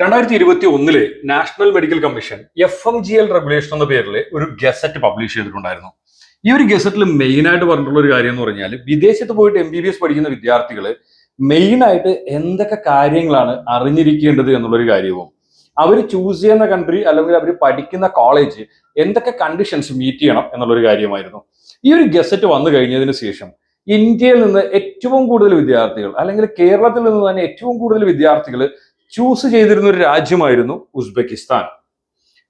രണ്ടായിരത്തി ഇരുപത്തി ഒന്നിൽ national medical commission F M G L regulation എന്ന പേരിൽ ഒരു ഗസറ്റ് പബ്ലിഷ് ചെയ്തിട്ടുണ്ടായിരുന്നു. ഈ ഒരു ഗസറ്റിൽ മെയിൻ ആയിട്ട് പറഞ്ഞിട്ടുള്ള ഒരു കാര്യം എന്ന് പറഞ്ഞാൽ വിദേശത്ത് പോയിട്ട് എം ബി ബി എസ് പഠിക്കുന്ന വിദ്യാർത്ഥികൾ മെയിൻ ആയിട്ട് എന്തൊക്കെ കാര്യങ്ങളാണ് അറിഞ്ഞിരിക്കേണ്ടത് എന്നുള്ളൊരു കാര്യവും അവർ ചൂസ് ചെയ്യുന്ന കൺട്രി അല്ലെങ്കിൽ അവർ പഠിക്കുന്ന കോളേജ് എന്തൊക്കെ കണ്ടീഷൻസ് മീറ്റ് ചെയ്യണം എന്നുള്ളൊരു കാര്യമായിരുന്നു. ഈ ഒരു ഗസറ്റ് വന്നു കഴിഞ്ഞതിന് ശേഷം ഇന്ത്യയിൽ നിന്ന് ഏറ്റവും കൂടുതൽ വിദ്യാർത്ഥികൾ അല്ലെങ്കിൽ കേരളത്തിൽ നിന്ന് തന്നെ ഏറ്റവും കൂടുതൽ വിദ്യാർത്ഥികൾ ചൂസ് ചെയ്തിരുന്ന ഒരു രാജ്യമായിരുന്നു ഉസ്ബെക്കിസ്ഥാൻ.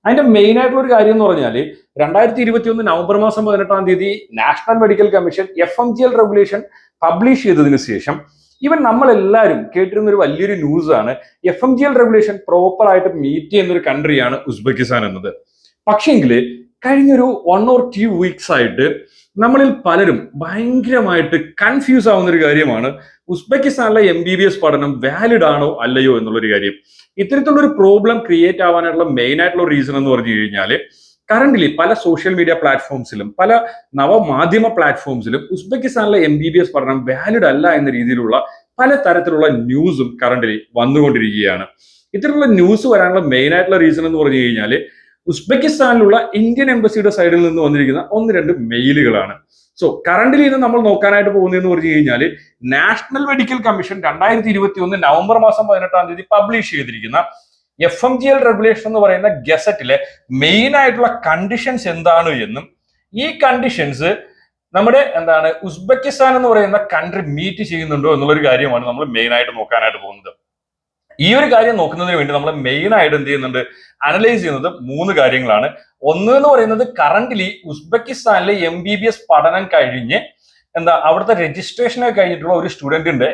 അതിന്റെ മെയിൻ ആയിട്ടുള്ള ഒരു കാര്യം എന്ന് പറഞ്ഞാൽ രണ്ടായിരത്തി ഇരുപത്തി ഒന്ന് നവംബർ മാസം പതിനെട്ടാം തീയതി national medical commission F M G L regulation publish ചെയ്തതിനു ശേഷം ഈവൻ നമ്മളെല്ലാവരും കേട്ടിരുന്ന ഒരു വലിയൊരു ന്യൂസ് ആണ് F M G L regulation proper ആയിട്ട് മീറ്റ് ചെയ്യുന്ന ഒരു കൺട്രിയാണ് ഉസ്ബെക്കിസ്ഥാൻ എന്നത്. പക്ഷേങ്കിൽ കഴിഞ്ഞൊരു വൺ ഓർ ടു വീക്സ് ആയിട്ട് നമ്മളിൽ പലരും ഭയങ്കരമായിട്ട് കൺഫ്യൂസ് ആവുന്ന ഒരു കാര്യമാണ്. ഉസ്ബെക്കിസ്ഥാനിലെ എം ബി ബി എസ് പഠനം വാലിഡ് ആണോ അല്ലയോ എന്നുള്ളൊരു കാര്യം. ഇത്തരത്തിലുള്ള ഒരു പ്രോബ്ലം ക്രിയേറ്റ് ആവാനുള്ള മെയിൻ ആയിട്ടുള്ള റീസൺ എന്ന് പറഞ്ഞു കഴിഞ്ഞാൽ കറന്റ്ലി പല സോഷ്യൽ മീഡിയ പ്ലാറ്റ്ഫോംസിലും പല നവമാധ്യമ പ്ലാറ്റ്ഫോംസിലും ഉസ്ബെക്കിസ്ഥാനിലെ എം ബി ബി എസ് പഠനം വാലിഡ് അല്ല എന്ന രീതിയിലുള്ള പല തരത്തിലുള്ള ന്യൂസും കറന്റ്ലി വന്നുകൊണ്ടിരിക്കുകയാണ്. ഇത്തരത്തിലുള്ള ന്യൂസ് വരാനുള്ള മെയിൻ ആയിട്ടുള്ള റീസൺ എന്ന് പറഞ്ഞു കഴിഞ്ഞാൽ ഉസ്ബെക്കിസ്ഥാനിലുള്ള ഇന്ത്യൻ എംബസിയുടെ സൈഡിൽ നിന്ന് വന്നിരിക്കുന്ന ഒന്ന് രണ്ട് മെയിലുകളാണ്. സോ കറണ്ടിൽ ഇന്ന് നമ്മൾ നോക്കാനായിട്ട് പോകുന്നതെന്ന് പറഞ്ഞു കഴിഞ്ഞാൽ നാഷണൽ മെഡിക്കൽ കമ്മീഷൻ രണ്ടായിരത്തി ഇരുപത്തി ഒന്ന് നവംബർ മാസം പതിനെട്ടാം തീയതി പബ്ലിഷ് ചെയ്തിരിക്കുന്ന F M G L regulation എന്ന് പറയുന്ന ഗസറ്റിലെ മെയിൻ ആയിട്ടുള്ള കണ്ടീഷൻസ് എന്താണ് എന്നും ഈ കണ്ടീഷൻസ് നമ്മുടെ എന്താണ് ഉസ്ബെക്കിസ്ഥാൻ എന്ന് പറയുന്ന കൺട്രി മീറ്റ് ചെയ്യുന്നുണ്ടോ എന്നുള്ളൊരു കാര്യമാണ് നമ്മൾ മെയിൻ ആയിട്ട് നോക്കാനായിട്ട് പോകുന്നത്. ഈ ഒരു കാര്യം നോക്കുന്നതിന് വേണ്ടി നമ്മൾ മെയിൻ ആയിട്ട് എന്ത് ചെയ്യുന്നുണ്ട് അനലൈസ് ചെയ്യുന്നത് മൂന്ന് കാര്യങ്ങളാണ്. ഒന്ന് എന്ന് പറയുന്നത് കറന്റ്ലി ഉസ്ബെക്കിസ്ഥാനിലെ എം ബി ബി എസ് പഠനം കഴിഞ്ഞ് എന്താ അവിടുത്തെ രജിസ്ട്രേഷൻ ഒക്കെ കഴിഞ്ഞിട്ടുള്ള ഒരു സ്റ്റുഡന്റിന്റെ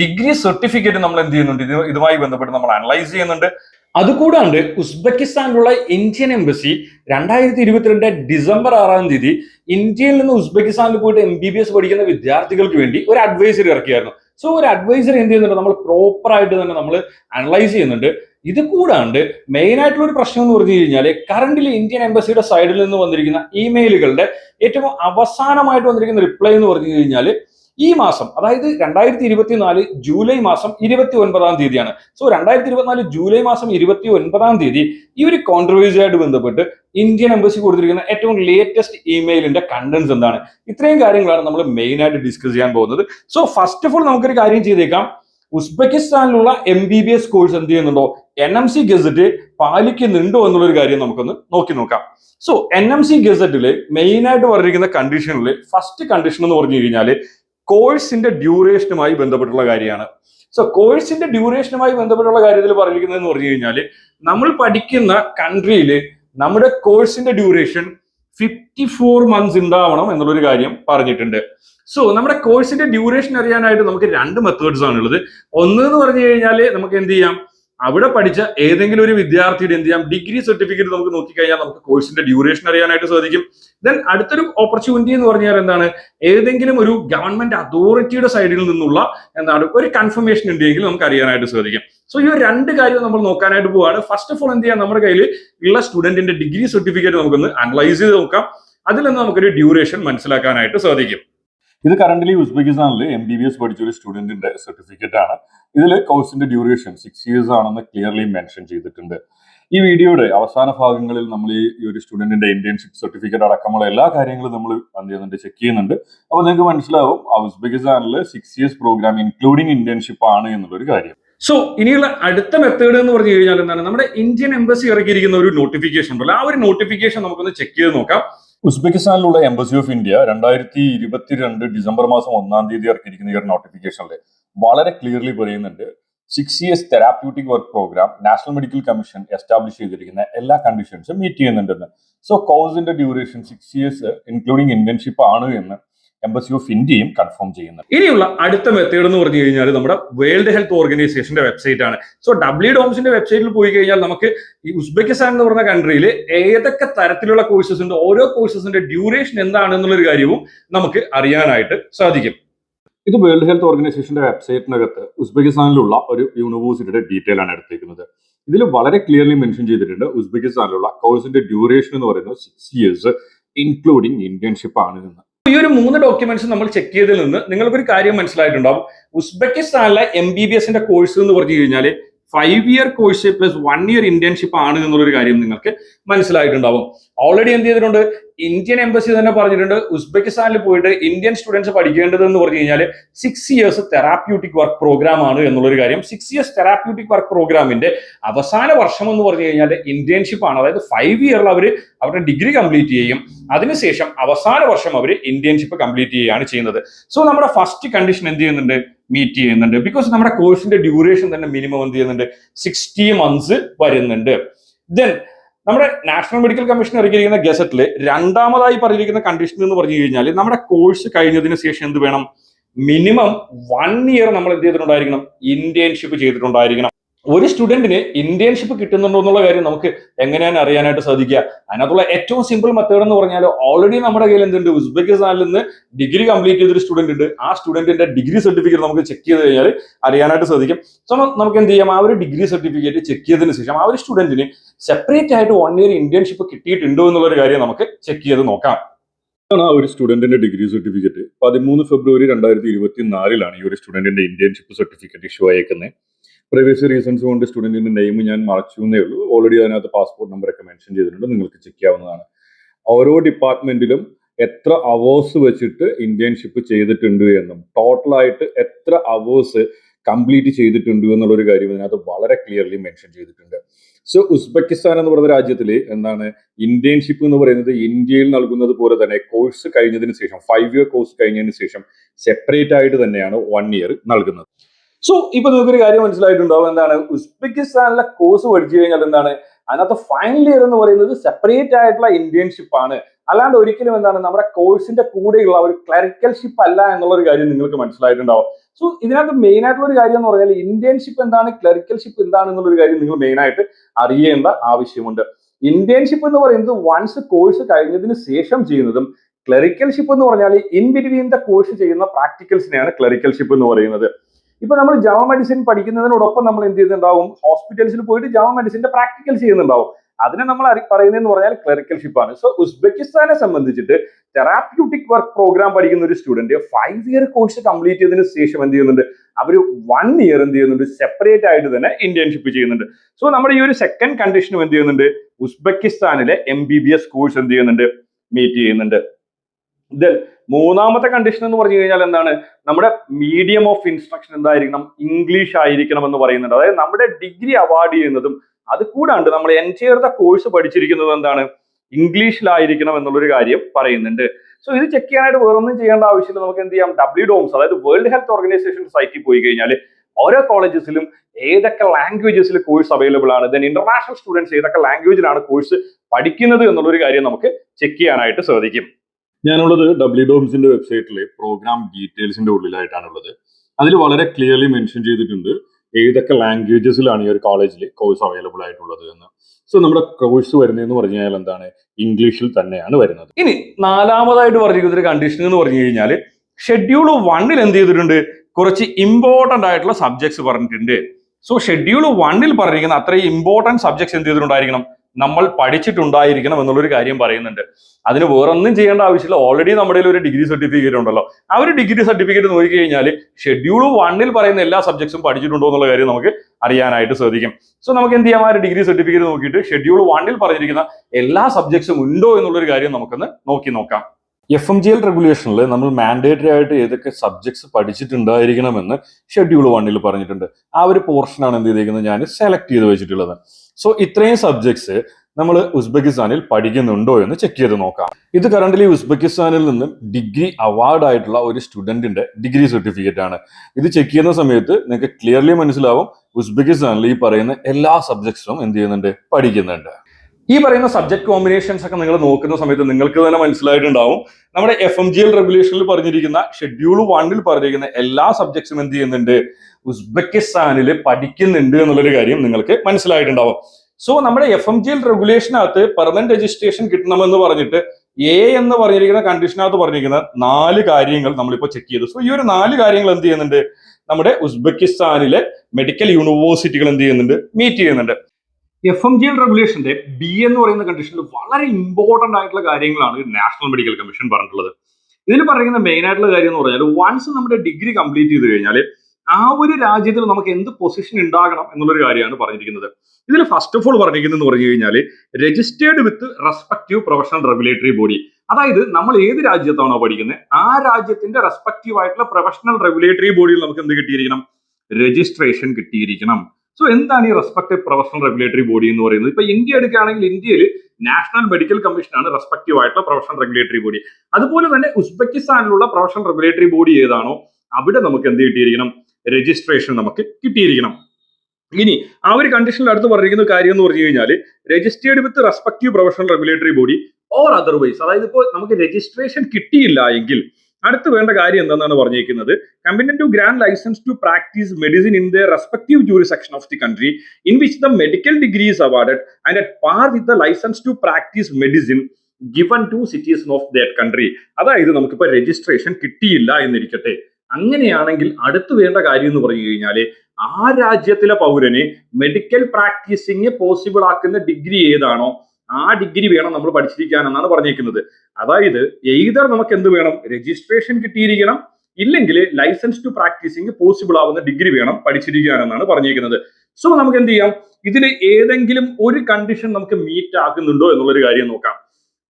ഡിഗ്രി സർട്ടിഫിക്കറ്റ് നമ്മൾ എന്ത് ചെയ്യുന്നുണ്ട് ഇത് ഇതുമായി ബന്ധപ്പെട്ട് നമ്മൾ അനലൈസ് ചെയ്യുന്നുണ്ട്. അതുകൂടാണ്ട് ഉസ്ബെക്കിസ്ഥാനിലുള്ള ഇന്ത്യൻ എംബസി രണ്ടായിരത്തി ഇരുപത്തിരണ്ട് ഡിസംബർ ആറാം തീയതി ഇന്ത്യയിൽ നിന്ന് ഉസ്ബെക്കിസ്ഥാനിൽ പോയിട്ട് എം ബി ബി എസ് പഠിക്കുന്ന വിദ്യാർത്ഥികൾക്ക് വേണ്ടി ഒരു അഡ്വൈസറി ഇറക്കിയായിരുന്നു. സോ ഒരു അഡ്വൈസർ എന്ത് ചെയ്യുന്നുണ്ട്? നമ്മൾ പ്രോപ്പർ ആയിട്ട് തന്നെ നമ്മൾ അനലൈസ് ചെയ്യുന്നുണ്ട്. ഇത് കൂടാണ്ട് മെയിൻ ആയിട്ടുള്ള ഒരു പ്രശ്നം എന്ന് പറഞ്ഞു കഴിഞ്ഞാൽ കറണ്ടിൽ ഇന്ത്യൻ എംബസിയുടെ സൈഡിൽ നിന്ന് വന്നിരിക്കുന്ന ഇമെയിലുകളുടെ ഏറ്റവും അവസാനമായിട്ട് വന്നിരിക്കുന്ന റിപ്ലൈ എന്ന് പറഞ്ഞു കഴിഞ്ഞാൽ ഈ മാസം അതായത് രണ്ടായിരത്തി ഇരുപത്തിനാല് ജൂലൈ മാസം ഇരുപത്തി ഒൻപതാം തീയതിയാണ്. സോ രണ്ടായിരത്തി ഇരുപത്തിനാല് ജൂലൈ മാസം ഇരുപത്തി ഒൻപതാം തീയതി ഈ ഒരു കോൺട്രവേഴ്സിയായിട്ട് ബന്ധപ്പെട്ട് ഇന്ത്യൻ എംബസി കൊടുത്തിരിക്കുന്ന ഏറ്റവും ലേറ്റസ്റ്റ് ഇമെയിലിന്റെ കണ്ടന്റ്സ് എന്താണ്? ഇത്രയും കാര്യങ്ങളാണ് നമ്മൾ മെയിൻ ആയിട്ട് ഡിസ്കസ് ചെയ്യാൻ പോകുന്നത്. സോ ഫസ്റ്റ് ഓഫ് ഓൾ നമുക്കൊരു കാര്യം ചെയ്തേക്കാം. ഉസ്ബെക്കിസ്ഥാനിലുള്ള M B B S course എന്ത് ചെയ്യുന്നുണ്ടോ? എൻ എം സി ഗസറ്റ് പാലിക്കുന്നുണ്ടോ എന്നുള്ളൊരു കാര്യം നമുക്കൊന്ന് നോക്കി നോക്കാം. സോ എൻ എം സി ഗസറ്റിൽ മെയിൻ ആയിട്ട് പറഞ്ഞിരിക്കുന്ന കണ്ടീഷനിൽ ഫസ്റ്റ് കണ്ടീഷൻ എന്ന് പറഞ്ഞു കഴിഞ്ഞാൽ കോഴ്സിന്റെ ഡ്യൂറേഷനുമായി ബന്ധപ്പെട്ടുള്ള കാര്യമാണ്. സോ കോഴ്സിന്റെ ഡ്യൂറേഷനുമായി ബന്ധപ്പെട്ടുള്ള കാര്യത്തിൽ പറഞ്ഞിരിക്കുന്നത് എന്ന് പറഞ്ഞു കഴിഞ്ഞാൽ നമ്മൾ പഠിക്കുന്ന കൺട്രിയിൽ നമ്മുടെ കോഴ്സിന്റെ ഡ്യൂറേഷൻ ഫിഫ്റ്റി ഫോർ മന്ത്സ് ഉണ്ടാവണം എന്നുള്ളൊരു കാര്യം പറഞ്ഞിട്ടുണ്ട്. സോ നമ്മുടെ കോഴ്സിന്റെ ഡ്യൂറേഷൻ അറിയാനായിട്ട് നമുക്ക് രണ്ട് മെത്തേഡ്സ് ആണുള്ളത്. ഒന്ന് എന്ന് പറഞ്ഞു കഴിഞ്ഞാൽ നമുക്ക് എന്ത് ചെയ്യാം? അവിടെ പഠിച്ച ഏതെങ്കിലും ഒരു വിദ്യാർത്ഥിയുടെ എന്ത് ചെയ്യാം? ഡിഗ്രി സർട്ടിഫിക്കറ്റ് നമുക്ക് നോക്കിക്കഴിഞ്ഞാൽ നമുക്ക് കോഴ്സിന്റെ ഡ്യൂറേഷൻ അറിയാനായിട്ട് സാധിക്കും. ദെൻ അടുത്തൊരു ഓപ്പർച്യൂണിറ്റി എന്ന് പറഞ്ഞാൽ എന്താണ്? ഏതെങ്കിലും ഒരു ഗവൺമെന്റ് അതോറിറ്റിയുടെ സൈഡിൽ നിന്നുള്ള എന്താണ്? ഒരു കൺഫർമേഷൻ ഉണ്ടെങ്കിൽ നമുക്ക് അറിയാനായിട്ട് സാധിക്കും. സോ ഈ രണ്ട് കാര്യം നമ്മൾ നോക്കാനായിട്ട് പോവാണ്. ഫസ്റ്റ് ഓഫ് ഓൾ എന്ത് ചെയ്യാം? നമ്മുടെ കയ്യിൽ ഉള്ള സ്റ്റുഡന്റിന്റെ ഡിഗ്രി സർട്ടിഫിക്കറ്റ് നമുക്കൊന്ന് അനലൈസ് ചെയ്ത് നോക്കാം. അതിൽ നിന്ന് നമുക്കൊരു ഡ്യൂറേഷൻ മനസ്സിലാക്കാനായിട്ട് സാധിക്കും. ഇത് കറന്റ്ലി ഉസ്ബെക്കിസ്ഥാനിൽ എം ബി ബി എസ് പഠിച്ച ഒരു സ്റ്റുഡന്റിന്റെ സർട്ടിഫിക്കറ്റ് ആണ്. ഇതിൽ കോഴ്സിന്റെ ഡ്യൂറേഷൻ സിക്സ് ഇയേഴ്സ് ആണെന്ന് ക്ലിയർലി മെൻഷൻ ചെയ്തിട്ടുണ്ട്. ഈ വീഡിയോയുടെ അവസാന ഭാഗങ്ങളിൽ നമ്മൾ ഈ ഒരു സ്റ്റുഡന്റിന്റെ ഇന്റേൺഷിപ്പ് സർട്ടിഫിക്കറ്റ് അടക്കമുള്ള എല്ലാ കാര്യങ്ങളും നമ്മൾ എന്ത് ചെയ്യുന്നുണ്ട്? ചെക്ക് ചെയ്യുന്നുണ്ട്. അപ്പോൾ നിങ്ങൾക്ക് മനസ്സിലാവും ഉസ്ബെക്കിസ്ഥാനിൽ six years programme including internship ആണ് എന്നുള്ളൊരു കാര്യം. സോ ഇനിയുള്ള അടുത്ത മെത്തേഡ് എന്ന് പറഞ്ഞു കഴിഞ്ഞാൽ എന്താണ്? നമ്മുടെ ഇന്ത്യൻ എംബസി ഇറക്കിയിരിക്കുന്ന ഒരു നോട്ടിഫിക്കേഷൻ ഉണ്ടല്ലോ ആ ഒരു നോട്ടിഫിക്കേഷൻ നമുക്കൊന്ന് ചെക്ക് ചെയ്ത് നോക്കാം. ഉസ്ബെക്കിസ്ഥാനിലുള്ള എംബസി ഓഫ് ഇന്ത്യ രണ്ടായിരത്തി ഇരുപത്തിരണ്ട് ഡിസംബർ മാസം ഒന്നാം തീയതി ഇറക്കിയിരിക്കുന്ന ഈ ഒരു നോട്ടിഫിക്കേഷനിൽ വളരെ ക്ലിയർലി പറയുന്നുണ്ട്. Six years therapeutic work programme National Medical Commission establish ചെയ്തിരിക്കുന്ന എല്ലാ കണ്ടീഷൻസും മീറ്റ് ചെയ്യുന്നുണ്ടെന്ന്. സോ കോഴ്സിന്റെ duration six years including internship ആണ് എന്ന് എംബസി ഓഫ് ഇന്ത്യയും കൺഫേം ചെയ്യുന്നത് ഇനിയുള്ള അടുത്ത മെത്തേഡ് എന്ന് പറഞ്ഞു കഴിഞ്ഞാൽ നമ്മുടെ വേൾഡ് ഹെൽത്ത് ഓർഗനൈസേഷന്റെ വെബ്സൈറ്റ് ആണ്. സോ ഡബ്ല്യു ഡോംസിന്റെ വെബ്സൈറ്റിൽ പോയി കഴിഞ്ഞാൽ നമുക്ക് ഈ ഉസ്ബെക്കിസ്ഥാൻ എന്ന് പറഞ്ഞ കൺട്രിയിൽ ഏതൊക്കെ തരത്തിലുള്ള കോഴ്സസ് ഉണ്ട് ഓരോ കോഴ്സസിന്റെ ഡ്യൂറേഷൻ എന്താണെന്നുള്ളൊരു കാര്യവും നമുക്ക് അറിയാനായിട്ട് സാധിക്കും. ഇത് വേൾഡ് ഹെൽത്ത് ഓർഗനൈസേഷന്റെ വെബ്സൈറ്റിനകത്ത് ഉസ്ബെക്കിസ്ഥാനിലുള്ള ഒരു യൂണിവേഴ്സിറ്റിയുടെ ഡീറ്റെയിൽ ആണ് എടുത്തേക്കുന്നത്. ഇതിൽ വളരെ ക്ലിയർലി മെൻഷൻ ചെയ്തിട്ടുണ്ട് ഉസ്ബെക്കിസ്ഥാനിലുള്ള കോഴ്സിന്റെ ഡ്യൂറേഷൻ എന്ന് പറയുന്നത് സിക്സ് ഇയേഴ്സ് ഇൻക്ലൂഡിങ് ഇന്റേൺഷിപ്പ് ആണ് എന്ന്. ഈ ഒരു മൂന്ന് ഡോക്യുമെന്റ്സ് നമ്മൾ ചെക്ക് ചെയ്തതിൽ നിന്ന് നിങ്ങൾക്കൊരു കാര്യം മനസ്സിലായിട്ടുണ്ടാവും. ഉസ്ബെക്കിസ്ഥാനിലെ എം ബി ബി എസിന്റെ കോഴ്സ് എന്ന് പറഞ്ഞു കഴിഞ്ഞാൽ five year course plus one year internship ആണ് എന്നുള്ളൊരു കാര്യം നിങ്ങൾക്ക് മനസ്സിലായിട്ടുണ്ടാവും. ഓൾറെഡി എന്ത് ചെയ്തിട്ടുണ്ട്? ഇന്ത്യൻ എംബസി തന്നെ പറഞ്ഞിട്ടുണ്ട്. ഉസ്ബെക്കിസ്ഥാനിൽ പോയിട്ട് ഇന്ത്യൻ സ്റ്റുഡൻസ് പഠിക്കേണ്ടത് എന്ന് പറഞ്ഞു കഴിഞ്ഞാൽ six years therapeutic work programme ആണ് എന്നുള്ളൊരു കാര്യം. സിക്സ് ഇയേഴ്സ് തെറാപ്യൂട്ടിക് വർക്ക് പ്രോഗ്രാമിന്റെ അവസാന വർഷം എന്ന് പറഞ്ഞു കഴിഞ്ഞാൽ ഇന്റേൺഷിപ്പ് ആണ്. അതായത് ഫൈവ് ഇയറിൽ അവർ അവരുടെ ഡിഗ്രി കംപ്ലീറ്റ് ചെയ്യും. അതിനുശേഷം അവസാന വർഷം അവർ ഇന്റേൺഷിപ്പ് കംപ്ലീറ്റ് ചെയ്യുകയാണ് ചെയ്യുന്നത്. സോ നമ്മുടെ ഫസ്റ്റ് കണ്ടീഷൻ എന്ത് ചെയ്യുന്നുണ്ട്? മീറ്റ് ചെയ്യുന്നുണ്ട്. ബിക്കോസ് നമ്മുടെ കോഴ്സിന്റെ ഡ്യൂറേഷൻ തന്നെ മിനിമം എന്ത് ചെയ്യുന്നുണ്ട്? സിക്സ്റ്റി മന്ത്സ് വരുന്നുണ്ട്. ദെൻ നമ്മുടെ നാഷണൽ മെഡിക്കൽ കമ്മീഷൻ ഇറക്കിയിരിക്കുന്ന ഗസറ്റിൽ രണ്ടാമതായി പറഞ്ഞിരിക്കുന്ന കണ്ടീഷൻ എന്ന് പറഞ്ഞു കഴിഞ്ഞാൽ നമ്മുടെ കോഴ്സ് കഴിഞ്ഞതിന് ശേഷം എന്ത് വേണം? മിനിമം വൺ ഇയർ നമ്മൾ എന്ത് ചെയ്തിട്ടുണ്ടായിരിക്കണം? ഇന്റേൺഷിപ്പ് ചെയ്തിട്ടുണ്ടായിരിക്കണം. ഒരു സ്റ്റുഡന്റിന് ഇന്റേൺഷിപ്പ് കിട്ടുന്നുണ്ടോ എന്നുള്ള കാര്യം നമുക്ക് എങ്ങനെയാണ് അറിയാനായിട്ട് സാധിക്കുക? അതിനകത്തുള്ള ഏറ്റവും സിമ്പിൾ മെത്തേഡ് എന്ന് പറഞ്ഞാൽ ഓൾറെഡി നമ്മുടെ കയ്യിൽ എന്തുണ്ട്? ഉസ്ബെക്കിസ്ഥാനിൽ നിന്ന് ഡിഗ്രി കംപ്ലീറ്റ് ചെയ്തൊരു സ്റ്റുഡന്റ് ഉണ്ട്. ആ സ്റ്റുഡന്റിന്റെ ഡിഗ്രി സർട്ടിഫിക്കറ്റ് നമുക്ക് ചെക്ക് ചെയ്ത് കഴിഞ്ഞാൽ അറിയാനായിട്ട് സാധിക്കും. സോ നമുക്ക് എന്ത് ചെയ്യാം? ആ ഒരു ഡിഗ്രി സർട്ടിഫിക്കറ്റ് ചെക്ക് ചെയ്തതിന് ശേഷം ആ ഒരു സ്റ്റുഡന്റിന് സെപ്പറേറ്റ് ആയിട്ട് വൺ ഇയർ ഇന്റേൺഷിപ്പ് കിട്ടിയിട്ടുണ്ടോ എന്നുള്ളൊരു കാര്യം നമുക്ക് ചെക്ക് ചെയ്ത് നോക്കാം. ആണ് ആ ഒരു സ്റ്റുഡന്റിന്റെ ഡിഗ്രി സർട്ടിഫിക്കറ്റ് പതിമൂന്ന് ഫെബ്രുവരി രണ്ടായിരത്തി ഇരുപത്തി നാലിലാണ് ഈ ഒരു സ്റ്റുഡന്റിന്റെ ഇന്റേൺഷിപ്പ് സർട്ടിഫിക്കറ്റ് ഇഷ്യൂ അയക്കുന്നത് പ്രൈവസി റീസൺസ് കൊണ്ട് സ്റ്റുഡന്റിന്റെ നെയിം ഞാൻ മറച്ചു എന്നേ ഉള്ളൂ. ഓൾറെഡി അതിനകത്ത് പാസ്പോർട്ട് നമ്പറൊക്കെ മെൻഷൻ ചെയ്തിട്ടുണ്ട്. നിങ്ങൾക്ക് ചെക്ക് ചെയ്യാവുന്നതാണ്. ഓരോ ഡിപ്പാർട്ട്മെന്റിലും എത്ര അവേഴ്സ് വെച്ചിട്ട് ഇന്റേൺഷിപ്പ് ചെയ്തിട്ടുണ്ട് എന്നും ടോട്ടലായിട്ട് എത്ര അവേഴ്സ് കംപ്ലീറ്റ് ചെയ്തിട്ടുണ്ട് എന്നുള്ള ഒരു കാര്യം ഇതിനകത്ത് വളരെ ക്ലിയർലി മെൻഷൻ ചെയ്തിട്ടുണ്ട്. സോ ഉസ്ബെക്കിസ്ഥാൻ എന്ന് പറയുന്ന രാജ്യത്തിൽ എന്താണ് ഇന്റേൺഷിപ്പ് എന്ന് പറയുന്നത് ഇന്ത്യയിൽ നൽകുന്നത് പോലെ തന്നെ കോഴ്സ് കഴിഞ്ഞതിന് ശേഷം ഫൈവ് ഇയർ കോഴ്സ് കഴിഞ്ഞതിന് ശേഷം സെപ്പറേറ്റ് ആയിട്ട് തന്നെയാണ് വൺ ഇയർ നൽകുന്നത്. സോ ഇപ്പൊ നിങ്ങൾക്കൊരു കാര്യം മനസ്സിലായിട്ടുണ്ടാവും. എന്താണ്? ഉസ്ബെക്കിസ്ഥാനിലെ കോഴ്സ് പഠിച്ചു കഴിഞ്ഞാൽ എന്താണ്? അതിനകത്ത് ഫൈനൽ ഇയർ എന്ന് പറയുന്നത് സെപ്പറേറ്റ് ആയിട്ടുള്ള ഇന്റേൺഷിപ്പ് ആണ്. അല്ലാണ്ട് ഒരിക്കലും എന്താണ്? നമ്മുടെ കോഴ്സിന്റെ കൂടെയുള്ള ഒരു ക്ലറിക്കൽഷിപ്പ് അല്ല എന്നുള്ള ഒരു കാര്യം നിങ്ങൾക്ക് മനസ്സിലായിട്ടുണ്ടാവും. സോ ഇതിനകത്ത് മെയിൻ ആയിട്ടുള്ള ഒരു കാര്യം എന്ന് പറഞ്ഞാൽ ഇന്റേൺഷിപ്പ് എന്താണ്? ക്ലറിക്കൽഷിപ്പ് എന്താണ് എന്നുള്ള ഒരു കാര്യം നിങ്ങൾ മെയിൻ ആയിട്ട് അറിയേണ്ട ആവശ്യമുണ്ട്. ഇന്റേൺഷിപ്പ് എന്ന് പറയുന്നത് വൺസ് കോഴ്സ് കഴിഞ്ഞതിന് ശേഷം ചെയ്യുന്നതും ക്ലറിക്കൽഷിപ്പ് എന്ന് പറഞ്ഞാൽ ഇൻ ബിറ്റ്വീൻ ദ കോഴ്സ് ചെയ്യുന്ന പ്രാക്ടിക്കൽസിനെയാണ് ക്ലറിക്കൽഷിപ്പ് എന്ന് പറയുന്നത്. ഇപ്പൊ നമ്മൾ ജാമ മെഡിസിൻ പഠിക്കുന്നതിനോടൊപ്പം നമ്മൾ എന്ത് ചെയ്യുന്നുണ്ടാവും? ഹോസ്പിറ്റൽസിൽ പോയിട്ട് ജാമ മെഡിസിന്റെ പ്രാക്ടിക്കൽ ചെയ്യുന്നുണ്ടാവും. അതിനെ നമ്മൾ പറയുന്നതെന്ന് പറഞ്ഞാൽ ക്ലറിക്കൽഷിപ്പ് ആണ്. സോ ഉസ്ബെക്കിസ്ഥാനെ സംബന്ധിച്ചിട്ട് തെറാപ്യൂട്ടിക് വർക്ക് പ്രോഗ്രാം പഠിക്കുന്ന ഒരു student five year course complete ചെയ്തതിന് ശേഷം എന്ത് ചെയ്യുന്നുണ്ട്? അവർ വൺ ഇയർ എന്ത് ചെയ്യുന്നുണ്ട്? സെപ്പറേറ്റ് ആയിട്ട് തന്നെ ഇന്റേൺഷിപ്പ് ചെയ്യുന്നുണ്ട്. സോ നമ്മുടെ ഈ ഒരു സെക്കൻഡ് കണ്ടീഷനും എന്ത് ചെയ്യുന്നുണ്ട്? ഉസ്ബെക്കിസ്ഥാനിലെ M B B S course എന്ത് ചെയ്യുന്നുണ്ട്? മീറ്റ് ചെയ്യുന്നുണ്ട്. ദെൻ മൂന്നാമത്തെ കണ്ടീഷൻ എന്ന് പറഞ്ഞു കഴിഞ്ഞാൽ എന്താണ്? നമ്മുടെ മീഡിയം ഓഫ് ഇൻസ്ട്രക്ഷൻ എന്തായിരിക്കണം? ഇംഗ്ലീഷ് ആയിരിക്കണം എന്ന് പറയുന്നുണ്ട്. അതായത് നമ്മുടെ ഡിഗ്രി അവാർഡ് ചെയ്യുന്നതും അത് കൂടാണ്ട് നമ്മൾ എന്റയർ ദ കോഴ്സ് പഠിച്ചിരിക്കുന്നത് എന്താണ്? ഇംഗ്ലീഷിലായിരിക്കണം എന്നുള്ളൊരു കാര്യം പറയുന്നുണ്ട്. സോ ഇത് ചെക്ക് ചെയ്യാനായിട്ട് വേറൊന്നും ചെയ്യേണ്ട ആവശ്യമില്ല. നമുക്ക് എന്ത് ചെയ്യാം? ഡബ്ല്യൂ ഡോംസ് അതായത് വേൾഡ് ഹെൽത്ത് ഓർഗനൈസേഷൻ സൈറ്റിൽ പോയി കഴിഞ്ഞാൽ ഓരോ കോളേജസിലും ഏതൊക്കെ ലാംഗ്വേജസിൽ കോഴ്സ് അവൈലബിൾ ആണ്? ദെൻ ഇന്റർനാഷണൽ സ്റ്റുഡൻസ് ഏതൊക്കെ ലാംഗ്വേജിലാണ് കോഴ്സ് പഠിക്കുന്നത് എന്നുള്ളൊരു കാര്യം നമുക്ക് ചെക്ക് ചെയ്യാനായിട്ട് സാധിക്കും ഞാനുള്ളത് ഡബ്ല്യു ഡോംസിന്റെ വെബ്സൈറ്റിലെ പ്രോഗ്രാം ഡീറ്റെയിൽസിന്റെ ഉള്ളിലായിട്ടാണുള്ളത്. അതിൽ വളരെ ക്ലിയർലി മെൻഷൻ ചെയ്തിട്ടുണ്ട് ഏതൊക്കെ ലാംഗ്വേജസിലാണ് ഈ ഒരു കോളേജിൽ കോഴ്സ് അവൈലബിൾ ആയിട്ടുള്ളത് എന്ന്. സോ നമ്മുടെ കോഴ്സ് വരുന്നതെന്ന് പറഞ്ഞു കഴിഞ്ഞാൽ എന്താണ്? ഇംഗ്ലീഷിൽ തന്നെയാണ് വരുന്നത്. ഇനി നാലാമതായിട്ട് പറഞ്ഞിരിക്കുന്ന ഒരു കണ്ടീഷൻ എന്ന് പറഞ്ഞു കഴിഞ്ഞാൽ ഷെഡ്യൂൾ വണ്ണിൽ എന്ത് ചെയ്തിട്ടുണ്ട്? കുറച്ച് ഇമ്പോർട്ടന്റ് ആയിട്ടുള്ള സബ്ജക്ട്സ് പറഞ്ഞിട്ടുണ്ട്. സോ ഷെഡ്യൂൾ വണ്ണിൽ പറഞ്ഞിരിക്കുന്ന അത്രയും ഇമ്പോർട്ടന്റ് സബ്ജക്ട്സ് എന്ത് ചെയ്തിട്ടുണ്ടായിരിക്കണം? നമ്മൾ പഠിച്ചിട്ടുണ്ടായിരിക്കണം എന്നുള്ളൊരു കാര്യം പറയുന്നുണ്ട്. അതിന് വേറൊന്നും ചെയ്യേണ്ട ആവശ്യമില്ല. ഓൾറെഡി നമ്മുടെ ഒരു ഡിഗ്രി സർട്ടിഫിക്കറ്റ് ഉണ്ടല്ലോ. ആ ഒരു ഡിഗ്രി സർട്ടിഫിക്കറ്റ് നോക്കി കഴിഞ്ഞാൽ ഷെഡ്യൂൾ വണ്ണിൽ പറയുന്ന എല്ലാ സബ്ജക്ട്സും പഠിച്ചിട്ടുണ്ടോ എന്നുള്ള കാര്യം നമുക്ക് അറിയാനായിട്ട് സാധിക്കും. സോ നമുക്ക് എന്ത് ചെയ്യാം? ആ ഒരു ഡിഗ്രി സർട്ടിഫിക്കറ്റ് നോക്കിയിട്ട് ഷെഡ്യൂൾ വണ്ണിൽ പറഞ്ഞിരിക്കുന്ന എല്ലാ സബ്ജക്ട്സും ഉണ്ടോ എന്നുള്ളൊരു കാര്യം നമുക്കൊന്ന് നോക്കി നോക്കാം. എഫ് എം ജി എൽ റെഗുലേഷനിൽ നമ്മൾ മാൻഡേറ്ററി ആയിട്ട് ഏതൊക്കെ സബ്ജക്ട്സ് പഠിച്ചിട്ടുണ്ടായിരിക്കണമെന്ന് ഷെഡ്യൂൾ വണ്ണിൽ പറഞ്ഞിട്ടുണ്ട്. ആ ഒരു പോർഷനാണ് എന്ത് ചെയ്തേക്കുന്നത്? ഞാൻ സെലക്ട് ചെയ്ത് വെച്ചിട്ടുള്ളത്. സോ ഇത്രയും സബ്ജക്ട്സ് നമ്മൾ ഉസ്ബെക്കിസ്ഥാനിൽ പഠിക്കുന്നുണ്ടോ എന്ന് ചെക്ക് ചെയ്ത് നോക്കാം. ഇത് കറന്റ്ലി ഉസ്ബെക്കിസ്ഥാനിൽ നിന്ന് ഡിഗ്രി അവാർഡ് ആയിട്ടുള്ള ഒരു സ്റ്റുഡന്റിന്റെ ഡിഗ്രി സർട്ടിഫിക്കറ്റ് ആണ്. ഇത് ചെക്ക് ചെയ്യുന്ന സമയത്ത് നിങ്ങൾക്ക് ക്ലിയർലി മനസ്സിലാവും ഉസ്ബെക്കിസ്ഥാനിൽ ഈ പറയുന്ന എല്ലാ സബ്ജക്ട്സും എന്ത് ചെയ്യുന്നുണ്ട്? പഠിക്കുന്നുണ്ട്. ഈ പറയുന്ന സബ്ജക്ട് കോമ്പിനേഷൻസ് ഒക്കെ നിങ്ങൾ നോക്കുന്ന സമയത്ത് നിങ്ങൾക്ക് തന്നെ മനസ്സിലായിട്ടുണ്ടാവും. നമ്മുടെ എഫ് എം ജി എൽ റെഗുലേഷനിൽ പറഞ്ഞിരിക്കുന്ന ഷെഡ്യൂൾ വണ്ണിൽ പറഞ്ഞിരിക്കുന്ന എല്ലാ സബ്ജക്ട്സും എന്ത് ചെയ്യുന്നുണ്ട്? ഉസ്ബെക്കിസ്ഥാനിൽ പഠിക്കുന്നുണ്ട് എന്നുള്ളൊരു കാര്യം നിങ്ങൾക്ക് മനസ്സിലായിട്ടുണ്ടാവും. സോ നമ്മുടെ എഫ് എം ജി എൽ റെഗുലേഷനകത്ത് പെർമനന്റ് രജിസ്ട്രേഷൻ കിട്ടണമെന്ന് പറഞ്ഞിട്ട് എ എന്ന് പറഞ്ഞിരിക്കുന്ന കണ്ടീഷനകത്ത് പറഞ്ഞിരിക്കുന്ന നാല് കാര്യങ്ങൾ നമ്മളിപ്പോൾ ചെക്ക് ചെയ്തു. സോ ഈ ഒരു നാല് കാര്യങ്ങൾ എന്ത് ചെയ്യുന്നുണ്ട്? നമ്മുടെ ഉസ്ബെക്കിസ്ഥാനിലെ മെഡിക്കൽ യൂണിവേഴ്സിറ്റികൾ എന്ത് ചെയ്യുന്നുണ്ട്? മീറ്റ് ചെയ്യുന്നുണ്ട്. എഫ് എം ജി എൽ റെഗുലേഷന്റെ ബി എന്ന് പറയുന്ന കണ്ടീഷനിൽ വളരെ ഇമ്പോർട്ടന്റ് ആയിട്ടുള്ള കാര്യങ്ങളാണ് നാഷണൽ മെഡിക്കൽ കമ്മീഷൻ പറഞ്ഞിട്ടുള്ളത്. ഇതിൽ പറയുന്ന മെയിൻ ആയിട്ടുള്ള കാര്യം എന്ന് പറഞ്ഞാൽ വൺസ് നമ്മുടെ ഡിഗ്രി കംപ്ലീറ്റ് ചെയ്ത് കഴിഞ്ഞാൽ ആ ഒരു രാജ്യത്തിൽ നമുക്ക് എന്ത് പൊസിഷൻ ഉണ്ടാകണം എന്നുള്ളൊരു കാര്യമാണ് പറഞ്ഞിരിക്കുന്നത്. ഇതിൽ ഫസ്റ്റ് ഓഫ് ഓൾ പറഞ്ഞിരിക്കുന്നത് എന്ന് പറഞ്ഞു കഴിഞ്ഞാൽ registered with respective professional regulatory body അതായത് നമ്മൾ ഏത് രാജ്യത്താണോ പഠിക്കുന്നത് ആ രാജ്യത്തിന്റെ റെസ്പെക്റ്റീവ് ആയിട്ടുള്ള പ്രൊഫഷണൽ റെഗുലേറ്ററി ബോഡിയിൽ നമുക്ക് എന്ത് കിട്ടിയിരിക്കണം? രജിസ്ട്രേഷൻ കിട്ടിയിരിക്കണം. സോ എന്താണ് ഈ റെസ്പെക്റ്റീവ് പ്രൊഫഷണൽ റെഗുലേറ്ററി ബോഡി എന്ന് പറയുന്നത്? ഇപ്പൊ ഇന്ത്യ എടുക്കുകയാണെങ്കിൽ ഇന്ത്യയിൽ നാഷണൽ മെഡിക്കൽ കമ്മീഷൻ ആണ് റെസ്പെക്റ്റീവ് ആയിട്ടുള്ള പ്രൊഫഷണൽ റെഗുലേറ്ററി ബോഡി അതുപോലെ തന്നെ ഉസ്ബെക്കിസ്ഥാനിലുള്ള പ്രൊഫഷണൽ റെഗുലേറ്ററി ബോഡി ഏതാണോ അവിടെ നമുക്ക് എന്ത് കിട്ടിയിരിക്കണം? രജിസ്ട്രേഷൻ നമുക്ക് കിട്ടിയിരിക്കണം. ഇനി ആ ഒരു കണ്ടീഷനിൽ അടുത്ത് പറഞ്ഞിരിക്കുന്ന കാര്യം എന്ന് പറഞ്ഞു കഴിഞ്ഞാൽ registered with respective professional regulatory body or otherwise അതായത് ഇപ്പോൾ നമുക്ക് രജിസ്ട്രേഷൻ കിട്ടിയില്ല എങ്കിൽ അടുത്ത് വേണ്ട കാര്യം എന്താണെന്നാണ് പറഞ്ഞിരിക്കുന്നത് company to grant licence to practise medicine in the respective jurisdiction of the country in which the medical degree is awarded and at par with the licence to practise medicine given to citizens of that country അതായത് നമുക്കിപ്പോൾ registration കിട്ടിയില്ല എന്നിരിക്കട്ടെ. അങ്ങനെയാണെങ്കിൽ അടുത്ത് വേണ്ട കാര്യം എന്ന് പറഞ്ഞു കഴിഞ്ഞാൽ ആ രാജ്യത്തിലെ പൗരന് മെഡിക്കൽ പ്രാക്ടീസിങ് പോസിബിൾ ആക്കുന്ന ഡിഗ്രി ഏതാണോ ആ ഡിഗ്രി വേണം നമ്മൾ പഠിച്ചിരിക്കാൻ എന്നാണ് പറഞ്ഞേക്കുന്നത്. അതായത് എയ്തർ നമുക്ക് എന്ത് വേണം? രജിസ്ട്രേഷൻ കിട്ടിയിരിക്കണം. ഇല്ലെങ്കിൽ ലൈസൻസ് ടു പ്രാക്ടീസിങ് പോസിബിൾ ആവുന്ന ഡിഗ്രി വേണം പഠിച്ചിരിക്കാൻ എന്നാണ് പറഞ്ഞേക്കുന്നത്. സോ നമുക്ക് എന്ത് ചെയ്യാം? ഇതിൽ ഏതെങ്കിലും ഒരു കണ്ടീഷൻ നമുക്ക് മീറ്റ് ആക്കുന്നുണ്ടോ എന്നുള്ളൊരു കാര്യം നോക്കാം.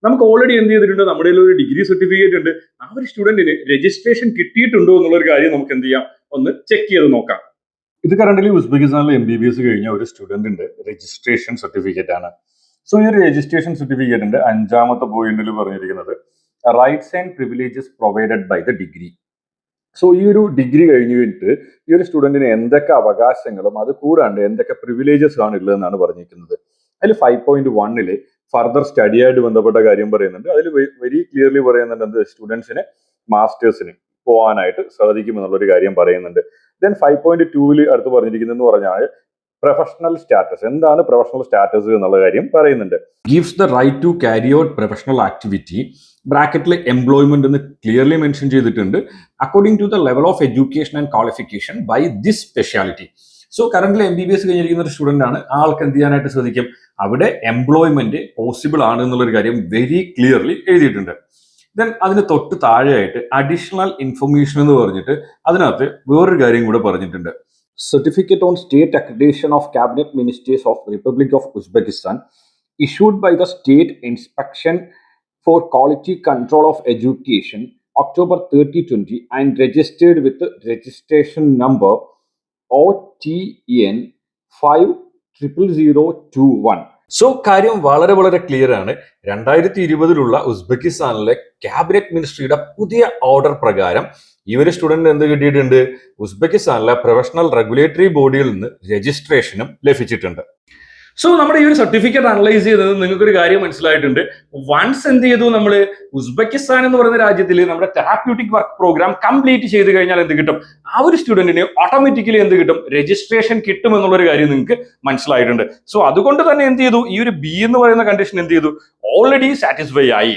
നമുക്ക് ഓൾറെഡി എന്ത് ചെയ്തിട്ടുണ്ട്? നമ്മുടെ ഒരു ഡിഗ്രി സർട്ടിഫിക്കറ്റ് ഉണ്ട്. ആ ഒരു സ്റ്റുഡന്റിന് രജിസ്ട്രേഷൻ കിട്ടിയിട്ടുണ്ടോ എന്നുള്ളൊരു കാര്യം നമുക്ക് എന്ത് ചെയ്യാം? ഒന്ന് ചെക്ക് ചെയ്ത് നോക്കാം. ഇത് കറന്റ്ലി ഉസ്ബെക്കിസ്ഥാനിൽ എം ബി ബി എസ് കഴിഞ്ഞ ഒരു സ്റ്റുഡന്റിന്റെ രജിസ്ട്രേഷൻ സർട്ടിഫിക്കറ്റ് ആണ്. സോ ഈ ഒരു രജിസ്ട്രേഷൻ സർട്ടിഫിക്കറ്റിന്റെ അഞ്ചാമത്തെ പോയിന്റിൽ പറഞ്ഞിരിക്കുന്നത് rights and privileges provided by the degree so ഈ ഒരു ഡിഗ്രി കഴിഞ്ഞ് കഴിഞ്ഞിട്ട് ഈ ഒരു സ്റ്റുഡന്റിന് എന്തൊക്കെ അവകാശങ്ങളും അത് കൂടാണ്ട് എന്തൊക്കെ പ്രിവിലേജസ് ആണ് ഉള്ളതെന്നാണ് പറഞ്ഞിരിക്കുന്നത്. അതിൽ ഫൈവ് പോയിന്റ് വണ്ണിൽ ഫർദർ സ്റ്റഡിയായിട്ട് ബന്ധപ്പെട്ട കാര്യം പറയുന്നുണ്ട്. അതിൽ വെരി ക്ലിയർലി പറയുന്നുണ്ട് എന്ത്? സ്റ്റുഡൻസിന് മാസ്റ്റേഴ്സിന് പോകാനായിട്ട് സാധിക്കും എന്നുള്ളൊരു കാര്യം പറയുന്നുണ്ട്. ദെൻ ഫൈവ് പോയിന്റ് ടൂവിൽ അടുത്ത് പറഞ്ഞിരിക്കുന്നതെന്ന് പറഞ്ഞാൽ പ്രൊഫഷണൽ സ്റ്റാറ്റസ് എന്താണ് പ്രൊഫഷണൽ സ്റ്റാറ്റസ് എന്നുള്ള കാര്യം പറയുന്നുണ്ട്. Gives the right to carry out professional activity ബ്രാക്കറ്റിൽ എംപ്ലോയ്മെന്റ് എന്ന് ക്ലിയർലി മെൻഷൻ ചെയ്തിട്ടുണ്ട്. According to the level of education and qualification by this speciality so current M B B S കഴിഞ്ഞിരിക്കുന്ന ഒരു student ആണ്. ആൾക്ക് എന്ത് ചെയ്യാനായിട്ട് ശ്രദ്ധിക്കും? അവിടെ എംപ്ലോയ്മെന്റ് പോസിബിൾ ആണ് എന്നുള്ളൊരു കാര്യം വെരി ക്ലിയർലി എഴുതിയിട്ടുണ്ട്. ദെൻ അതിന് തൊട്ട് താഴെയായിട്ട് അഡീഷണൽ ഇൻഫർമേഷൻ എന്ന് പറഞ്ഞിട്ട് അതിനകത്ത് വേറൊരു കാര്യം കൂടെ പറഞ്ഞിട്ടുണ്ട്. Certificate on state accreditation of cabinet ministers of republic of Uzbekistan issued by the State Inspection for Quality Control of Education October 3020 and registered with the registration number OTN 500021. So കാര്യം വളരെ വളരെ ക്ലിയർ ആണ് രണ്ടായിരത്തി ഇരുപതിലുള്ള ഉസ്ബെക്കിസ്ഥാനിലെ cabinet മിനിസ്ട്രിയുടെ പുതിയ order പ്രകാരം ഈ ഒരു student എന്ത് കിട്ടിയിട്ടുണ്ട്? ഉസ്ബെക്കിസ്ഥാനിലെ പ്രൊഫഷണൽ റെഗുലേറ്ററി ബോഡിയിൽ നിന്ന് രജിസ്ട്രേഷനും ലഭിച്ചിട്ടുണ്ട്. സോ നമ്മുടെ ഈ ഒരു സർട്ടിഫിക്കറ്റ് അനലൈസ് ചെയ്തത് നിങ്ങൾക്ക് ഒരു കാര്യം മനസ്സിലായിട്ടുണ്ട്. വൺസ് എന്ത് ചെയ്തു നമ്മൾ ഉസ്ബെക്കിസ്ഥാൻ എന്ന് പറയുന്ന രാജ്യത്തിൽ നമ്മുടെ തെറാപ്യൂട്ടിക് വർക്ക് പ്രോഗ്രാം കംപ്ലീറ്റ് ചെയ്ത് കഴിഞ്ഞാൽ എന്ത് കിട്ടും? ആ ഒരു സ്റ്റുഡന്റിന് ഓട്ടോമാറ്റിക്കലി എന്ത് കിട്ടും? രജിസ്ട്രേഷൻ കിട്ടും എന്നുള്ളൊരു കാര്യം നിങ്ങൾക്ക് മനസ്സിലായിട്ടുണ്ട്. സോ അതുകൊണ്ട് തന്നെ എന്ത് ചെയ്തു? ഈ ഒരു ബി എന്ന് പറയുന്ന കണ്ടീഷൻ എന്ത് ചെയ്തു? ഓൾറെഡി സാറ്റിസ്ഫൈ ആയി.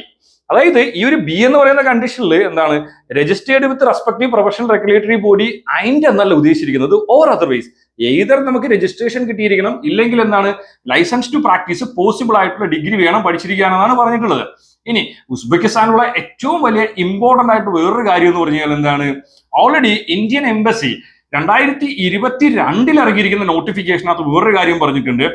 അതായത് ഈ ഒരു ബി എന്ന് പറയുന്ന കണ്ടീഷനിൽ എന്താണ് registered with respective professional regulatory body അതിന്റെ എന്നല്ല ഉദ്ദേശിച്ചിരിക്കുന്നത് ഓർ അതർവൈസ് എയ്തർ നമുക്ക് രജിസ്ട്രേഷൻ കിട്ടിയിരിക്കണം ഇല്ലെങ്കിൽ എന്താണ് ലൈസൻസ് ടു പ്രാക്ടീസ് പോസിബിൾ ആയിട്ടുള്ള ഡിഗ്രി വേണം പഠിച്ചിരിക്കുകയാണെന്നാണ് പറഞ്ഞിട്ടുള്ളത്. ഇനി ഉസ്ബെക്കിസ്ഥാനിലുള്ള ഏറ്റവും വലിയ ഇമ്പോർട്ടന്റ് ആയിട്ട് വേറൊരു കാര്യം എന്ന് പറഞ്ഞു കഴിഞ്ഞാൽ എന്താണ്? ഓൾറെഡി ഇന്ത്യൻ എംബസി രണ്ടായിരത്തി ഇരുപത്തി രണ്ടിൽ ഇറങ്ങിയിരിക്കുന്ന നോട്ടിഫിക്കേഷനകത്ത് വേറൊരു കാര്യം പറഞ്ഞിട്ടുണ്ട്.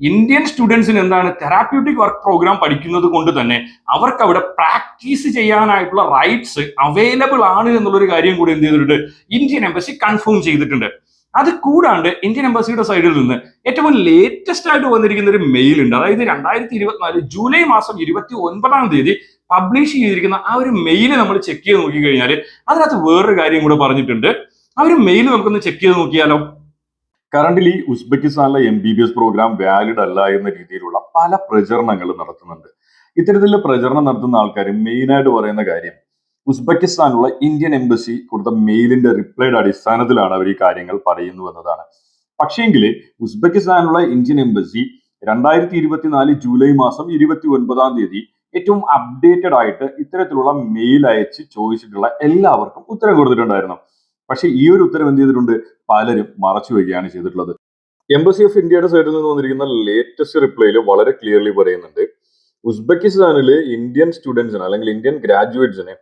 ഇന്ത്യൻ സ്റ്റുഡൻസിന് എന്താണ് തെറാപ്യൂട്ടിക് വർക്ക് പ്രോഗ്രാം പഠിക്കുന്നത് കൊണ്ട് തന്നെ അവർക്ക് അവിടെ പ്രാക്ടീസ് ചെയ്യാനായിട്ടുള്ള റൈറ്റ്സ് അവൈലബിൾ ആണ് എന്നുള്ളൊരു കാര്യം കൂടി എന്ത് ചെയ്തിട്ടുണ്ട് ഇന്ത്യൻ എംബസി കൺഫേം ചെയ്തിട്ടുണ്ട്. അത് കൂടാണ്ട് ഇന്ത്യൻ എംബസിയുടെ സൈഡിൽ നിന്ന് ഏറ്റവും ലേറ്റസ്റ്റ് ആയിട്ട് വന്നിരിക്കുന്ന ഒരു മെയിൽ ഉണ്ട്. അതായത് രണ്ടായിരത്തി ഇരുപത്തിനാല് ജൂലൈ മാസം ഇരുപത്തി ഒൻപതാം തീയതി പബ്ലിഷ് ചെയ്തിരിക്കുന്ന ആ ഒരു മെയിൽ നമ്മൾ ചെക്ക് ചെയ്ത് നോക്കിക്കഴിഞ്ഞാൽ അതിനകത്ത് വേറൊരു കാര്യം കൂടെ പറഞ്ഞിട്ടുണ്ട്. ആ ഒരു മെയിൽ നമുക്കൊന്ന് ചെക്ക് ചെയ്ത് നോക്കിയാലോ? Currently ഉസ്ബെക്കിസ്ഥാനിലെ M B B S programme valid അല്ല എന്ന രീതിയിലുള്ള പല പ്രചരണങ്ങൾ നടത്തുന്നുണ്ട്. ഇത്തരത്തിലുള്ള പ്രചരണം നടത്തുന്ന ആൾക്കാർ മെയിനായിട്ട് പറയുന്ന കാര്യം ഉസ്ബെക്കിസ്ഥാനിലുള്ള ഇന്ത്യൻ എംബസി കൊടുത്ത മെയിലിന്റെ റിപ്ലൈയുടെ അടിസ്ഥാനത്തിലാണ് അവർ ഈ കാര്യങ്ങൾ പറയുന്നു എന്നതാണ്. പക്ഷേങ്കിൽ ഉസ്ബെക്കിസ്ഥാനിലുള്ള ഇന്ത്യൻ എംബസി രണ്ടായിരത്തി ഇരുപത്തിനാല് ജൂലൈ മാസം ഇരുപത്തി ഒൻപതാം തീയതി ഏറ്റവും അപ്ഡേറ്റഡ് ആയിട്ട് ഇത്തരത്തിലുള്ള മെയിൽ അയച്ച് ചോദിച്ചിട്ടുള്ള എല്ലാവർക്കും ഉത്തരം കൊടുത്തിട്ടുണ്ടായിരുന്നു. പക്ഷേ ഈ ഒരു ഉത്തരം എന്ത് ചെയ്തിട്ടുണ്ട്? പലരും മറച്ചു വയ്ക്കുകയാണ് ചെയ്തിട്ടുള്ളത്. എംബസി ഓഫ് ഇന്ത്യയുടെ സൈഡിൽ നിന്ന് വന്നിരിക്കുന്ന ലേറ്റസ്റ്റ് റിപ്ലൈയിൽ വളരെ ക്ലിയർലി പറയുന്നുണ്ട്. ഉസ്ബെക്കിസ്ഥാനിൽ ഇന്ത്യൻ സ്റ്റുഡൻസിന് അല്ലെങ്കിൽ ഇന്ത്യൻ ഗ്രാജുവേറ്റ്സിന്